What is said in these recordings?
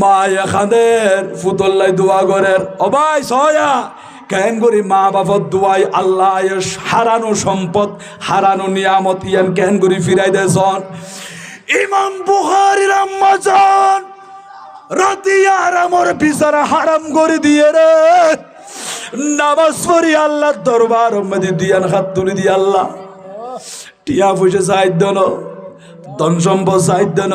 মা এখানের ফুতল্লাই দোয়া করের ভাই, সয়া। কেন করি মা বাবার দোয়াই আল্লাহ হারানো সম্পদ, হারানো নিয়ামত ইয়ান কেন করি ফিরাই দেন ইমাম বুহারির আম্মা যান রাতি আর আমার বিচারা হারাম করে দিয়ে রে। নামাজ পড়ি আল্লাহ দরবার মধ্যে দিয়ান হাত তুলি দিয়ে আল্লাহ। টিয়া পয়সা সাহায্য ন ধন সম্পদ সাহায্য ন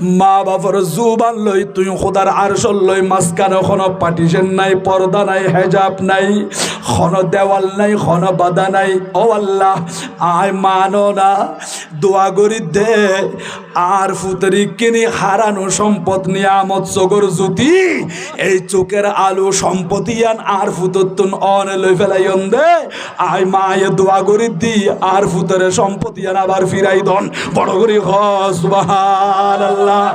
মা বাবার জুবান লই তুই খোদার আরশল লই মাঝখানে খন পাটিশন নাই, পর্দা নাই, হেজাব নাই খন দেওয়াল নাই খন বাধা নাই। ও আল্লাহ, আয় মানো না, দোয়া করি দে। আর ফুতরি কিনি হারানো সম্পদ, নিয়ামত চোখর জ্যোতি, এই চোখের আলো সম্পত্তিয়ান আর ফুততুন অনে লই ফেলাইন দে। আয় মায়ে, দোয়া করি দি, আর ফুতরে সম্পত্তিয়ান আবার ফিরাই দন। বড় করি হস আল্লাহ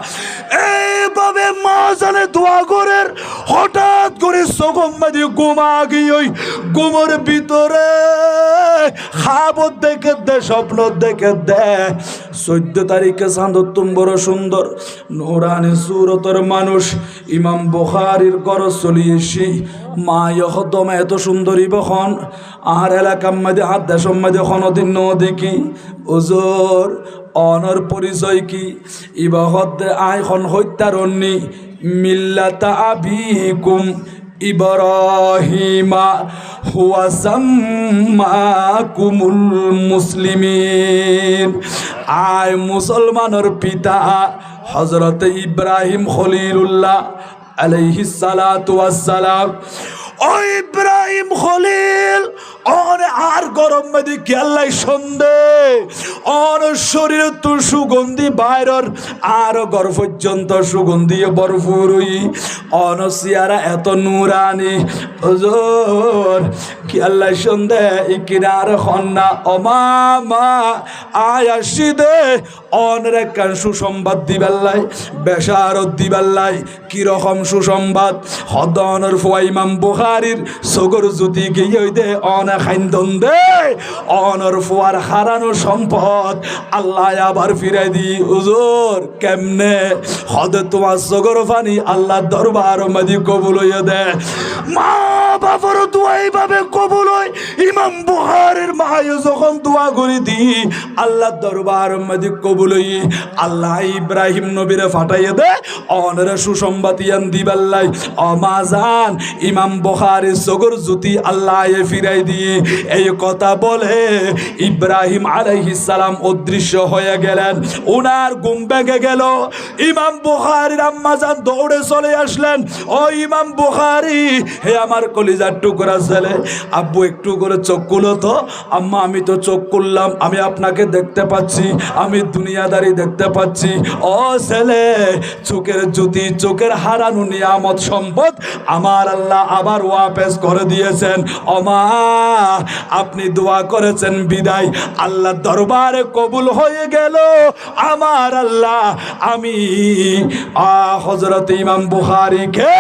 এইভাবে মা জানে দোয়া করের হঠাৎ করে চোখম্মাদি ঘুমা গিয়ে ঘুমোর ভিতরে। খাবত দেখে দে, স্বপ্ন দেখে দে। চোদ্দ তারিখে চাঁদ তুম বড় সুন্দর। নোরানি সুরতর মানুষ, ইমাম বুখারির ঘর চলিয়েছি মা ইহদম এত সুন্দরী বখন। আর এলাকার মধ্যে, আর দেশের ন দেখি ওজোর অনর পরিচয় কি? ইবাহত আইখন হত্যারণ্যি মিল্লাতা আবিকুম ইব্রাহিমা হুয়া সাম্মাকুমুল মুসলিমিন। আয় মুসলমানের পিতা হজরত ইব্রাহিম খলিলুল্লাহ আলাইহিস সালাতু ওয়াস সালাম। ও ইব্রাহিম খলিল অনে আর গরম মেদি খেয়াল্লাই সন্দে? অন শরীর তো সুগন্ধি বাইরর আর গর পর্যন্ত সুগন্ধি বরফুর অনসিয়ারা এত নুরানি। ওজোর খেয়াল্লাই সন্দে ইকিনার খন্না অমামা আয়াসি দে অনের একখান সুসংবাদ দিবেল্লাই বেসারত দিবেল্লাই, কীরকম সুসংবাদ? হদনের ফুয়া ইমাম বুখারির সগর জ্যোতি গিয়ে দে অন খাইন্দন দে, অনর ফুয়ার হারানো সম্পদ আল্লাহ আবার ফিরাই দি। হুজুর, কেমনে? হদে তোমার সগর ফানি আল্লাহ দরবার মাদি কবুল হইয়া দে। মা বাবার দোয়া এইভাবে কবুল হয়, ইমাম বুহারের মায়ে যখন দোয়া করি দি, আল্লাহ দরবার মাদি কবুল হই আল্লাহ ইব্রাহিম নবীরে দে, অনরে সুসংবাদ ইয়ান দিবাল্লাই অমাজান ইমাম বুখারি সগর আল্লাহ ফিরাই দিয়ে এই কথা বলে ইব্রাহিম অদৃশ্য হয়ে গেলেন। ওনার ঘুম ভেঙে গেল। ইমাম আম্মাজান দৌড়ে চলে আসলেন। ও ইমাম বুখারি, হে আমার কলিজার টুকরা ছেলে, আব্বু একটু করে চোখ খুলো তো। আম্মা, আমি তো চোখ খুললাম, আমি আপনাকে দেখতে পাচ্ছি। আমি দুনিয়াদারি দেখতে পাচ্ছি। ও ছেলে, চোখের জ্যোতি, চোখের হারানো নিয়ামত সম্পদ আমার আল্লাহ আবার ওয়াপেস করে দিয়েছেন। অমা আপনি দোয়া করেছেন বিদায়। আল্লাহ দরবারে কবুল হয়ে গেল। আমার আল্লাহ, আমি হজরত ইমাম বুখারিকে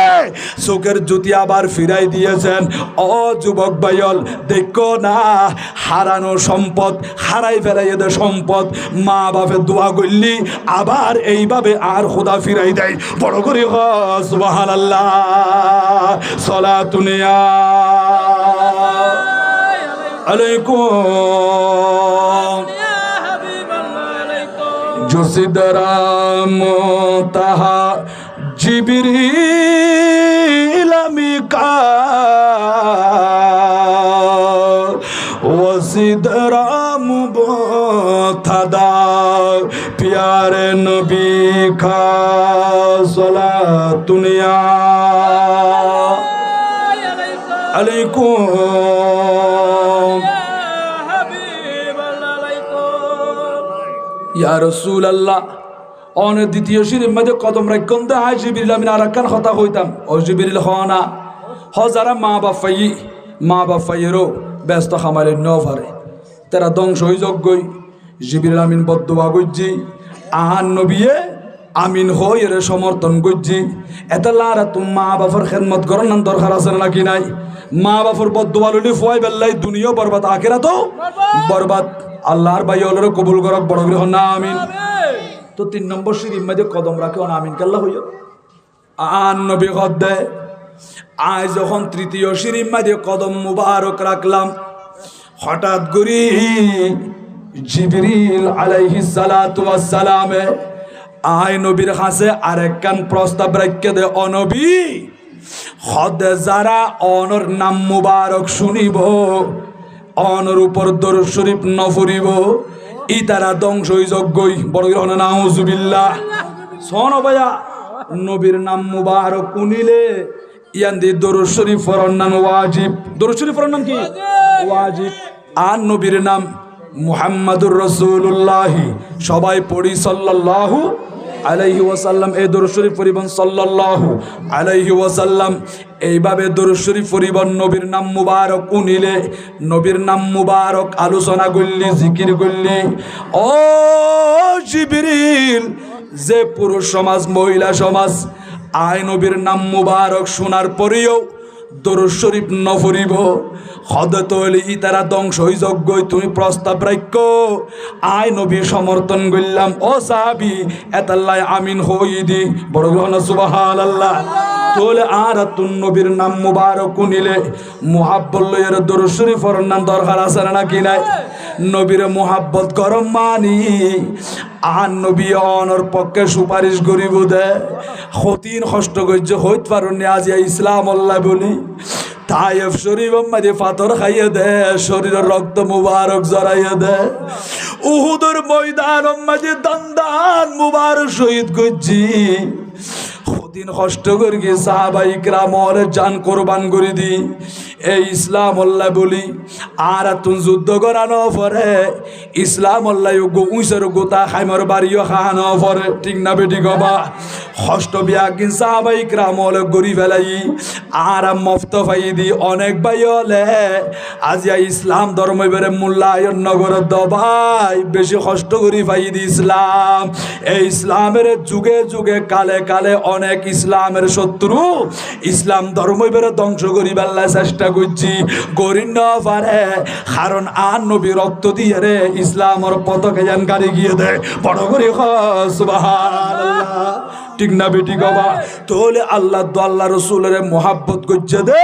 চোখের জ্যোতি আবার ফিরাই দিয়েছেন। ও যুবক ভাইয়ল, দেখো না, হারানো সম্পদ, হারাই ফেলাই এদের সম্পদ মা বাপের দোয়া করলি, আবার এইভাবে আর খোদা ফিরাই দেয়। বড় করে সুবাহান আল্লাহ সলা তুনিয়া আলাইকুম। জসিদরাম তাহা প্যারে নবী খা সলা তুনিয়া আলাইকুম। ইয়া রসুল আল্লাহ অন দ্বিতীয় শিরির মধ্যে কদম রাখন। হাই জিবিরিল আমি আর একখান কথা হইতাম ও জিবিরিল হনা হ যারা মা বাপাই, মা বাপাইয়েরও ব্যস্ত খামারে ন পারে তারা ধ্বংস হয়ে যজ্ঞই জিবির আমিন বদুয়া গজ্জি আহান নবিয়ে আমিন হই এর সমর্থন গজ্জি এত লারা তুমি মা বাপর খেদমত করার নাম দরকার আছে নাকি নাই? মা বাপর বদুয়া লইলে ফুয়াই বেল্লাই দুনিয়া বরবাদ আখেরা তো বরবাদ। আল্লাহর ভাই হলের কবুল করক বড় গ্রহ না আমিন। তো তিন নম্বর সিঁড়ির মধ্যে কদম রাখে অন আমিন কাল্লা হইয় আন নবী গদ্দে আজ যখন তৃতীয় সিঁড়ির মধ্যে কদম মুবারক রাখলাম হঠাৎ করি জিবরিল আলাইহি সালাতু সালামে আয় নবীর হাসে আরেক কান প্রস্তাব রাখকে দে অনবী হদে যারা অনর নাম মুবারক শুনিব অনর উপর দর শরীফ নফরিব ই তারা ধ্বংস যজ্ঞই বড় গ্রহণ নাউজুবিল্লাহ। শোন ভাইয়া নবীর নাম মুবারক কুনিলে ইয়ান দি দরুদ শরীফ পড়ার নাম ওয়াজিব? দরুদ শরীফ পড়ার নাম কি? ওয়াজিব। আর নবীর নাম মুহাম্মাদুর রাসূলুল্লাহ। সবাই পড়ি, সাল্লাল্লাহু আলাইহি ওয়াসাল্লাম। এই দরুদ শরীফ পরিবন সাল্লাল্লাহু আলাইহি ওয়াসাল্লাম। এইভাবে দরুদ শরীফ পরিবন নবীর নাম মুবারক উনিলে, নবীর নাম মুবারক আলোচনা করলি জিকির করলি ও জিবরিল, যে পুরুষ সমাজ, মহিলা সমাজ, আয় নবীর নাম মুবারক শোনার পরেও দরুদ শরীফ নফরিব হদত ই তারা ধ্বংস হই যজ্ঞই তুমি প্রস্তাব রাখ্য আয় নবী, সমর্থন করলাম। ও সাহাবি এতাল্লাই আমিন হই দি। বড় গ্রহণ সুবাহাল আল্লাহ তোলে আর তুন নবীর নাম মুবারক নিলে। মুহাব্বত লইয়ের দরুদ শরীফর নাম দরকার আছে নাকি নাই? নবীর মুহাব্বত গরম মানি। আর নবী অনর পক্ষে সুপারিশ করিব দে। হতিন কষ্ট করছে হইত পারুনি আজ ইসলাম আল্লাহ বলি। তাইফ শরীফ মাঝে পাথর খাইয়ে দে, শরীরের রক্ত মুবারক জড়াইয়ে দে। উহুদের ময়দান মাঝে দান্দান মুবারক শহীদ করছি। দিন কষ্ট করি সাহাবাই গ্রামর জান কোরবান করে দি এই ইসলাম আল্লাহ বলি, আর তুন যুদ্ধ করানো পরে ইসলাম আল্লাহ গো উইসের গোতা খাইমর বাড়িও খাহানো পরে ঠিক না বেটি গবা? কষ্ট বিয়া কিন সাহাবাই গ্রামল গরি ফেলাই, আর মফত ফাই দি অনেক ভাই হলে। আজিয়া ইসলাম ধর্ম এবারে মূল্যায়ন নগর দবাই, বেশি কষ্ট করি ফাই দি ইসলাম। এই ইসলামের যুগে যুগে কালে কালে অনেক ইসলামের শত্রু। ইসলাম ধর্ম এবারে ধ্বংস করি বেল্লা চেষ্টা করছি গরিন পারে কারণ আর নবী রক্ত দিয়ে রে, ইসলামর পতাকা জানকারি গিয়ে দেয় বড় করে, সুবহানাল্লাহ। ঠিক না বেটি গবা তাহলে আল্লাহ তো আল্লাহ রসুলের মোহাব্বত করছে দে,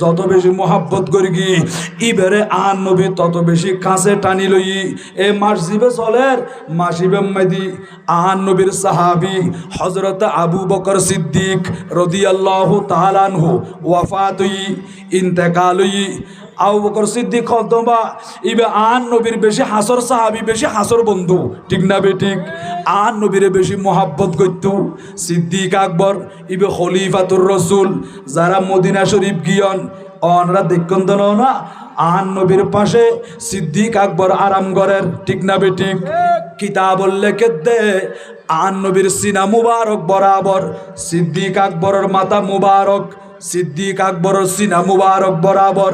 যত বেশি মোহাব্বত করি কি ইবেরে আন নবী তত বেশি কাছে টানি লই। এ মাসিবে চলের মাসিবে মেদি আহান নবীর সাহাবি হজরত আবু বকর সিদ্দিক রদি আল্লাহ তালানহু ওয়াফাতই ইন্তেকালই আবু বকর সিদ্দিক খতবা ইবে আন নবীর বেশি হাসর সাহাবি, বেশি হাসর বন্ধু। ঠিক না বে ঠিক? আন নবীরে বেশি মোহাব্বত করত। সিদ্দিক আকবর, ইবে খলিফাতুর রসুল, যারা মদিনা শরীফ গিয়ন। অনরা দেখন না? আন নবীর পাশে সিদ্দিক আকবর আরাম করেন ঠিক না বে ঠিক? কিতাব লেখে দে আন নবীর সিনা মুবারক বরাবর। সিদ্দিক আকবরের মাথা মুবারক, সিদ্দিক আকবরের সিনা মুবারক বরাবর।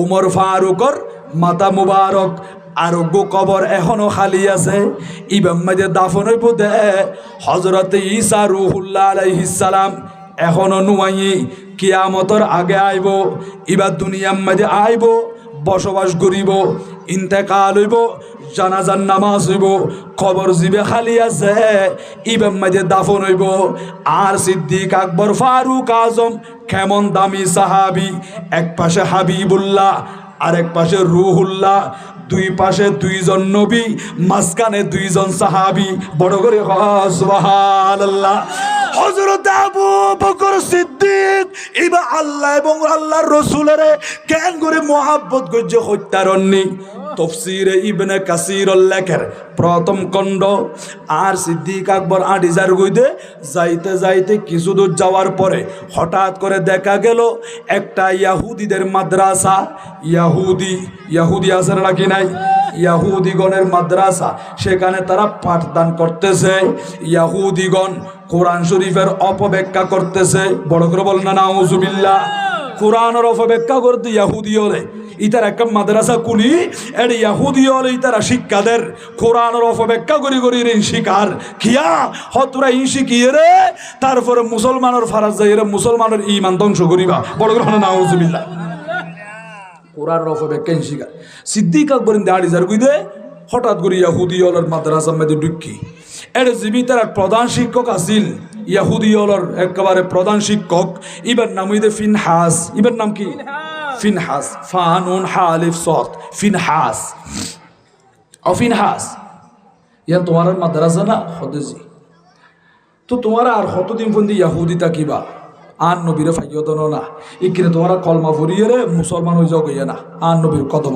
উমর ফারুকর মাতা মুবারক আরোগ্য কবর এখনও খালি আছে। ইবাম মাঝে দাফন হইব দে হজরত ইসা রুহুল্লাহ আলাইহিস সালাম এখনও নুয়াই কিয়ামতর আগে আইব ইবার দুনিয়ার মাঝে আইব, বসবাস করিব ইন্তেকাল হইব জানাজান নামাজ হইব খবর জিবে খালি আছে ইবাম মাঝে দাফন হইব। আর সিদ্দিক আকবর, ফারুক আজম, কেমন দামি সাহাবি। এক পাশে হাবিবুল্লাহ, আরেক পাশে রুহুল্লাহ। দুই পাশে দুইজন নবী, মাঝখানে দুইজন সাহাবি। বড় করে সুবহানাল্লাহ। হযরত আবু বকর সিদ্দিক, ইবা আল্লাহ এবং আল্লাহর রসুলের কেন করে মহাব্বত গজ্য হত্যারণ্যি। তফসিরে ইবনে কাসির লেখের প্রথম খণ্ড। আর সিদ্দিক আকবর আডিজার গইদে যাইতে যাইতে কিছু দূর যাওয়ার পরে হঠাৎ করে দেখা গেল একটা ইয়াহুদিদের মাদ্রাসা। ইয়াহুদি ইয়াহুদি আছে নাকি নাই? ইয়াহুদিগণের মাদ্রাসা। সেখানে তারা পাঠদান করতেছে। ইয়াহুদিগণ কোরআন শরীফের অপব্যাখ্যা করতেছে। বড় করে বল না, নাউজুবিল্লাহ। কোরআনের অপব্যাখ্যা করতে ইয়াহুদি হলে ইতার একটা মাদ্রাসা কুলি এর ইয়াহুদি হলে ইতারা শিক্ষাদের কোরআনের অপব্যাখ্যা করি করি রে শিকার কিয়া? হতরা ই শিখিয়ে রে তারপরে মুসলমানের ফারাজ যাই রে মুসলমানের ইমান ধ্বংস করিবা বড় গ্রহণ নাউজুবিল্লাহ কোরআনের অপব্যাখ্যা ই শিকার সিদ্দিক আকবরিন দাড়ি যার গুইদে হঠাৎ করে ইয়াহুদি হলের মাদ্রাসা মেয়েদের ঢুকি এর জীবিতার প্রধান শিক্ষক আছিল ইয়াহুদি হলর একেবারে প্রধান শিক্ষক। ইবার নাম হইদে ফিনহাস। ইবার নাম কি? ফিনহাস। ফানুন হালিফ সত ফিনহাস। অফিনহাস। ইয়ান তোমার মাদ্রাসা না? হদেজি তো তোমার আর কতদিন পর্যন্ত ইয়াহুদি তাকিবা আন নবীরে ফাইয়তন না। ইকিনে তোমার কলমা ফুরিয়ে রে মুসলমান হয়ে যাও গইয়া না। আন নবীর কদম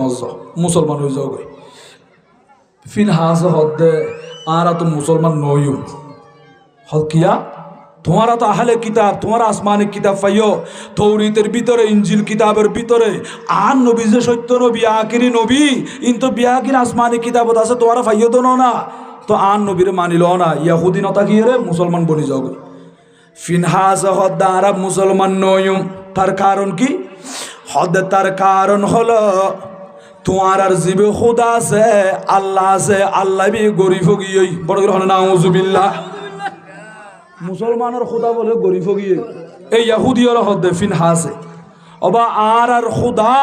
মুসলমান হয়ে যাও গই। ফিন হাস হদ্দে আর তো মুসলমান নইও হল কিয়া? তোমারা তো আহলে কিতাব, তোমার আসমানি কিতাব পাইও। তৌরিতের ভিতরে ইঞ্জিল কিতাবের ভিতরে। আর নবী যে সত্য নবী আকিরি নবী ইন্তু বিয়াকির আসমানি কিতাবত আছে, তোমারা পাইও তো না তো আন নবীরে মানিল না, ইয়াহুদি নতা কি রে মুসলমান বনি যাও ফিনহাস হদ্দা আরব মুসলমান নয়ুম। তার কারণ কি? হদ তার কারণ হলো, তোমার আর জীবে খুদা আছে, আল্লাহ আছে, আল্লাহ বি গরিব গিয়ে বড় করে হলো নাউজুবিল্লাহ। মুসলমানের খুদা বলে গরিব গিয়ে এই ইয়াহুদি হলো হদ্দে ফিনহাসে অবা আর আর খুদা,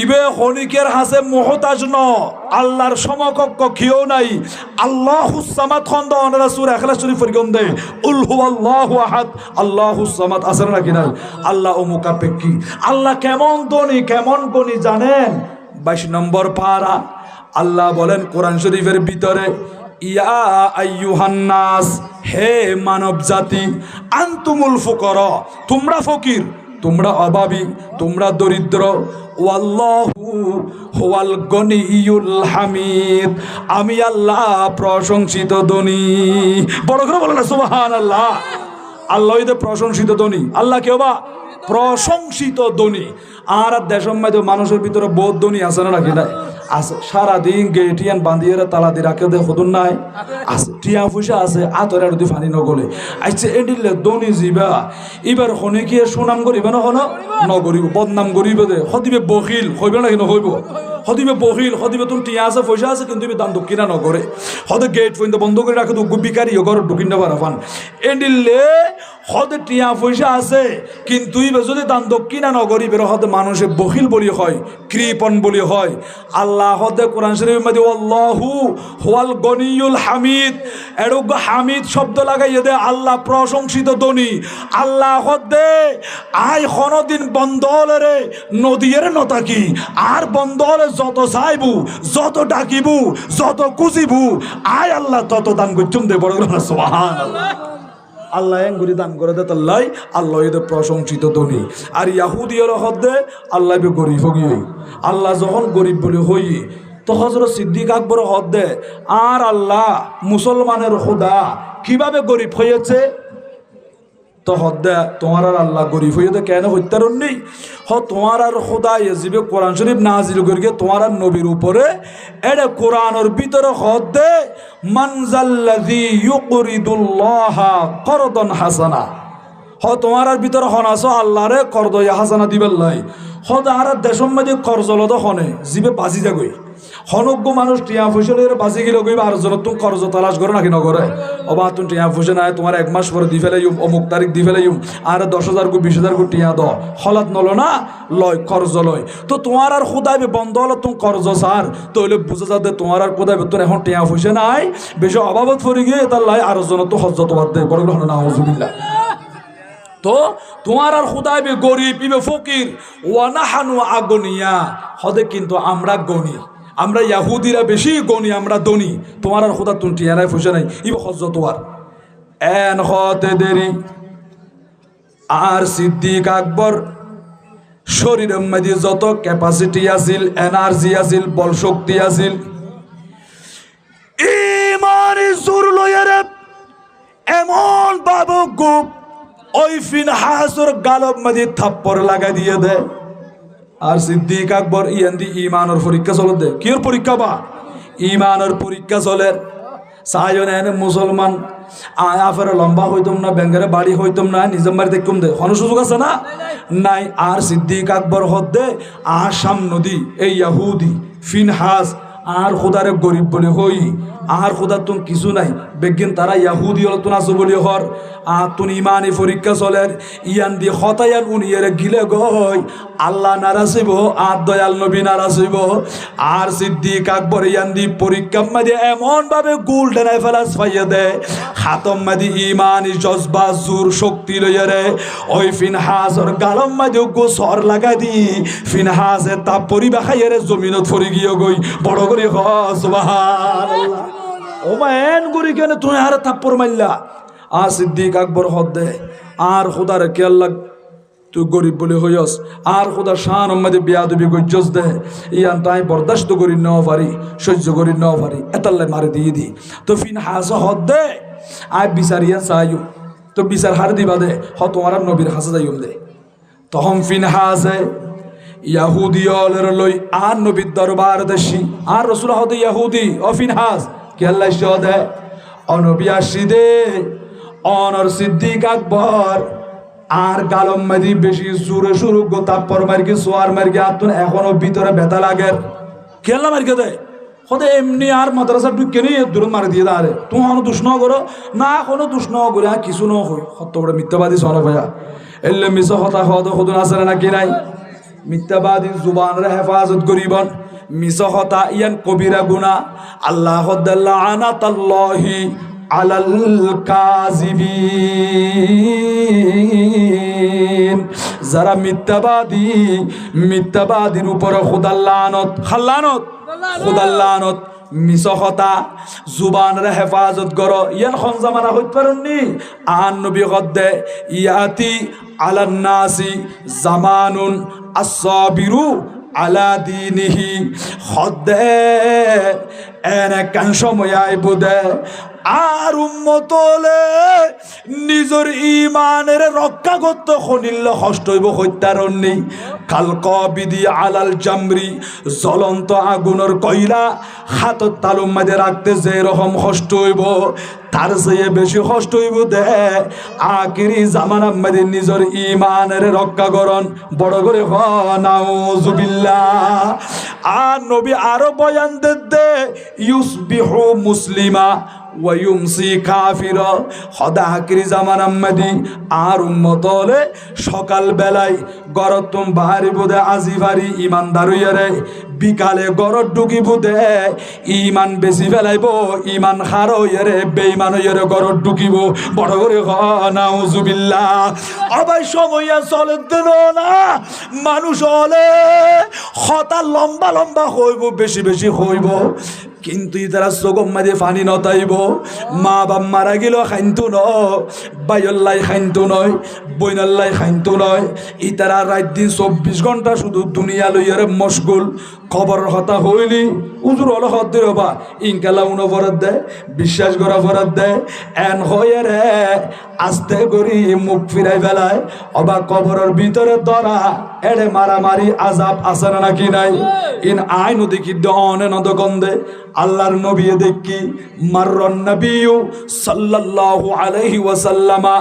ইবে খনিকের হাসে মহতাজ ন। আল্লাহর সমকক্ষ কেউ নাই। আল্লাহ হুসামাত খন্দ সুর এখলা শরীফ ফরগম দে উল হু আল্লাহ আহাদ। আল্লাহ হুসামাত আছে নাকি নাই? আল্লাহ ও মুকাপেক্ষি আল্লাহ কেমন ধনী, কেমন গনি জানেন? বাইশ নম্বর পারা আল্লাহ বলেন কোরআন শরীফের ভিতরে ইয়া আইয়ুহান্নাস হে মানব জাতি আন্তুমুল ফুকর, তোমরা ফকির, তোমরা অভাবী, তোমরা দরিদ্র হামিদ, আমি আল্লাহ প্রশংসিত ধনী। বড় করে বলো না, সুবহানাল্লাহ। আল্লাহ তো প্রশংসিত ধনী। আল্লাহ কেউ বা? প্রশংসিত ধনী। আর দেশের মধ্যে মানুষের ভিতরে বোধ ধনী আছে না নাকি? নাই আছে। সারাদিন গেটিয়ান বান্ধিয়ে তালা দিয়ে রাখে দে হতুন নাই। আছে। টিয়া পয়সা আছে আতরে আর ফানি নগলে। আইছে এডিলে দনি জিবা। এবার হনে কি সুনাম করিবে না হন নগরিব, বদনাম করিবে দে। হদিবে বকিল, হইবে নাকি নহইব? হইব হদিবে বহিল হদিবে তুমি টিয়া আছে পয়সা আছে কিন্তু দান দক্ষিণা নগরে। হদে গেট পর্যন্ত বন্ধ করে রাখে তো বিকারি ঘর ঢুকিন না পারা ফান এডিলে হদে টিয়া পয়সা আছে, কিন্তু যদি দান দক্ষিণা নগরী বের হদে মানুষে বহিল বলি হয় কৃপন বলি হয়। আল্লাহ হদে কোরআন শরীফ মধ্যে আল্লাহু হুয়াল গনিয়ুল হামিদ। এরোগ হামিদ শব্দ লাগাইয়ে দে, আল্লাহ প্রশংসিত ধনী। আল্লাহ হদে, আয় দিন বন্ধ হলে রে নদীর নতাকি আর বন্ধ হলে যত চাইবু, যত ডাকিবু, যত কুচিবু আয় আল্লাহ তত দান করছুম দে বড় সোহান আল্লাহ এঙ্গুরি দান করে দে তাল্লাই, আল্লাহ এদের প্রশংসিত ধনী। আর ইয়াহুদি হলো হদ্দে আল্লাহ গরিব গিয়ে আল্লাহ যখন গরিব বলে হই, তো হজরত সিদ্দিক আকবর হদ্দে আর আল্লাহ মুসলমানের খোদা কীভাবে গরিব হয়েছে? তো হদ্দে তোমার আর আল্লাহ গরিব হইতে কেন হত্যারণ নেই? হ, তোমার আর খোদা ইয়েজিবে কোরআন শরীফ নাজিল করিকে তোমার আর নবীর উপরে এটা কোরআনের ভিতরে হদ্দে মানজাল্লাযী ইউকরিদুল্লাহ করদন হাসানা। হ, তোমার আর ভিতরে হন হনাসো আল্লাহরে করদ হাসানা দিবেল লাই। হদ আর দেশম মাঝে করজলত হনে জিবে বাজি যাগই হনজ্ঞ মানুষ টিয়া ফুসলের বাজি গেলে গই, আর জন তুমি কর্জ তালাশ করো নাকি নগরে। অবা তুমি টিয়া ফুসে নাই, তোমার এক মাস পরে দি ফেলাইম অমুক তারিখ দি ফেলাইম আর দশ হাজার গো বিশ হাজার গো টিয়া দ। হলাত নল না, লয় কর্জ লয় তো তোমার আর খুদাইবে বন্ধ হলো তুমি কর্জ সার। তইলে বুঝা যাতে তোমার আর কোদাইবে তোর এখন টিয়া ফুসে নাই। বেশি অভাবত ফরি গিয়ে তার লাই, আর জন তো হজ্জত বাদ দেয় বড় না হজুবিল্লা তো তোমার আর খুদাইবে গরিব, ইবে ফকির। ওয়ানাহানু আগনিয়া। হদে কিন্তু আমরা গনি। আমরা ইয়াহুদিরা বেশি গনি, আমরা দনি তোমার আর খুদা তুমি টিয়ারাই ফুসে নাই, ইবে হজ্জ তোমার এন হতে দেরি। আর সিদ্দিক আকবর, শরীরের মধ্যে যত ক্যাপাসিটি আছিল এনার্জি আছিল, বল শক্তি আছিল, ইমানি ওই ফিন হাসুর গালব মধ্যে থাপ্পর লাগাই দিয়ে দে। আর সিদ্দিক আকবর ইয়ান্দি ইমানের পরীক্ষা চলে দে। কির পরীক্ষা বা? ইমানের পরীক্ষা চলে। সাহায্য নেন মুসলমান। আয়া ফেরে লম্বা হইতাম না, ব্যাঙ্গারে বাড়ি হইতাম না, নিজের বাড়ি দেখতাম দে। কোনো সুযোগ আছে না? নাই। আর সিদ্দিক আকবর হদ্দে আসাম নদী, এই ইয়াহুদি, ফিনহাস, আর খোদারে গরিব বলে হই। আর খোদার তুন কিছু নাই। বেগিন তারা ইয়াহুদি হল তুন আছো বলি হর। আর তুন ইমানি পরীক্ষা চলের ইয়ান দি হতায়ান উনিয়ের গিলে গই। আল্লাহ নারাজিব আর দয়াল নবী নারাজিব। আর সিদ্দিক আকবর ইয়ান দি পরীক্ষা মাঝে এমন ভাবে গুল ডেনাই ফেলাস পাইয়ে দে। হাতম মাদি ইমানি জজবা জোর শক্তি লইয়া রে। ওই ফিনহাসর গালম মাঝে গো সর লাগা দি। ফিনহাসে তা পরিবা খাইয়ে রে জমিনত ফরি গিয়ে গই। বড় করে হ, সুবহানাল্লাহ। ও মা এন করি কেন তুই আর থাপ্পর মারলা আর সিদ্দিক আকবর হদ দে, আর খুদার কে আল্লাহ তুই গরিব বলে হইস আর খুদা শান আমাদের বিয়া দেবী গজ্জস দে, ইয়ান তাই বরদাস্ত করি ন পারি, সহ্য করি ন পারি, এতাল্লাই মারি দিয়ে দি। তো ফিন হাস হদ দে, আয় বিচার ইয়া চাইও তো বিচার হার দিবা দে হ তোমার নবীর হাসে যাইম দে। তখন ফিন হাসে ইয়াহুদি অলের লই আর নবীর দরবার দেশি, আর রসুল হতে ইয়াহুদি ও ফিন হাস। কে আল্লাহ দে অনবী আসি দে অনর সিদ্দিক আকবর। আর গালম মাদি বেশি জোরে শুরু গো তাপ্পর মার্কি সোয়ার মার্কি আতুন এখনও ভিতরে ব্যথা লাগে। কেলা মার্কে দেয়? হতে এমনি আর মাদ্রাসা ঢুকে নিয়ে দূর মারি দিয়ে দাঁড়ে তুমি কোনো দুষ্ণ করো? না কোনো দুষ্ণ করে, আর কিছু ন হই সত্য বড় মিথ্যাবাদী সন ভাইয়া এলে মিছ হতা হত সদুন আছে নাকি নাই? মিথ্যাবাদী জুবানরে হেফাজত করিবন। মিছ হতা ইয়ান কবিরা গুনা আল্লাহ আনাতাল্লাহি আলাল কাজিবিন যারা মিথ্যাবাদী, মিথ্যাবাদীর উপরে খুদাল্লানত খাল্লানত খুদাল্লানত মিসহতা, জুবানরে হেফাজত কর। ইয়ান খন জামানা হইতে পারুননি? আন নবী গদ্দে, ইয়াতি আলান নাসি জামানুন আসাবিরু আলা দিনিহি হদ্দে এনে কান সময় আইব দে আর উম্মতলে নিজের ইমানের রক্ষা করতে খনিল্ল কষ্ট হইব হত্যারণ্যি কালক বিধি আলাল জামরি, জ্বলন্ত আগুনের কইলা হাতত তালুম মাঝে রাখতে যে রকম কষ্ট হইব, তার চেয়ে বেশি কষ্ট হইব দে। আকিরি জামানা মাঝে নিজের ইমানের রক্ষা করন বড় করে হ নাউজুবিল্লাহ। আর নবী আরও বয়ান দে ইউসবিহু মুসলিমা ওয়ুমসি কাফির। সদা আকিরি জামান আম্মাদি, আর উম্মতলে সকাল বেলায় গরতম বাহারি বোধে আজি ভারি ইমানদার হইয়ারে বিকালে গরত ঢুকিব দে ইমান বেশি ফেলাইব ইমান খার হইয়ারে বেইমান হইয়ারে গরত ঢুকিব। বড় করে নাউজুবিল্লাহ। অবাই সময়া চলে দেন না। মানুষ হলে হতা লম্বা লম্বা হইব, বেশি বেশি হইব। কিন্তু তারা চকম মাঝে পানি নতাইব। মা বাপ মারা গেল, খাইন্তু ন। বাইল্লাই খাইন্তু নয়, বইনাল্লাই খাইন্তু নয়। ইতারা রাত দিন চব্বিশ ঘণ্টা শুধু দুনিয়া লইয়ারে মশগুল। খবর হতা হইলি উজুর হল হদ্দি রবা ইনকালা উনো ফরত দেয়, বিশ্বাস করা ফরত দেয়। এন হয়ে রে, আস্তে করি মুখ ফিরাই ফেলায়। অবা কবরের ভিতরে ধরা এড়ে মারামারি, আজাব না নাকি নাই? ইন আইন দেখি দনে নদগন্ধে আল্লাহর নবী দেখি মার্রবী সাল্লাহ সাল্লাল্লাহু আলাইহি ওয়াসাল্লামা